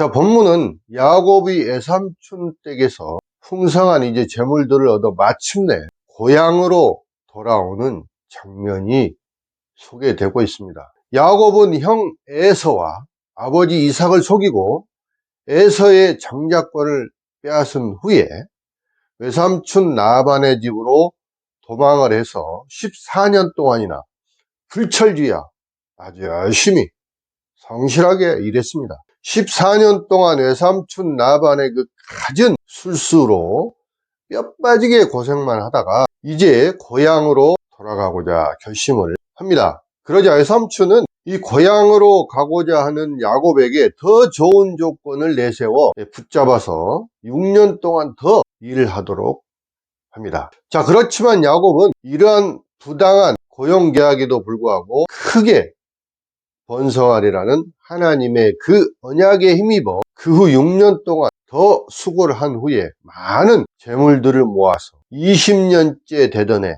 자, 본문은 야곱이 애삼촌 댁에서 풍성한 이제 재물들을 얻어 마침내 고향으로 돌아오는 장면이 소개되고 있습니다. 야곱은 형 에서와 아버지 이삭을 속이고 에서의 장자권을 빼앗은 후에 외삼촌 나반의 집으로 도망을 해서 14년 동안이나 불철주야 아주 열심히 성실하게 일했습니다. 14년 동안 외삼촌 나반의 그 갖은 술수로 뼈 빠지게 고생만 하다가 이제 고향으로 돌아가고자 결심을 합니다. 그러자 외삼촌은 이 고향으로 가고자 하는 야곱에게 더 좋은 조건을 내세워 붙잡아서 6년 동안 더 일을 하도록 합니다. 자, 그렇지만 야곱은 이러한 부당한 고용 계약에도 불구하고 크게 번성하리라는 하나님의 그 언약에 힘입어 그 후 6년 동안 더 수고를 한 후에 많은 재물들을 모아서 20년째 되던 해